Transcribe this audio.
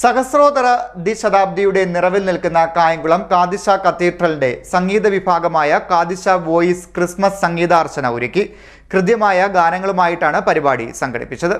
സഹസ്രോത്തര ദ്വിശതാബ്ദിയുടെ നിറവിൽ നിൽക്കുന്ന കായംകുളം കാദിശ കത്തീഡ്രലിന്റെ സംഗീത വിഭാഗമായ കാദിശ വോയിസ് ക്രിസ്മസ് സംഗീതാർച്ചന ഒരുക്കി കൃത്യമായ ഗാനങ്ങളുമായിട്ടാണ് പരിപാടി സംഘടിപ്പിച്ചത്.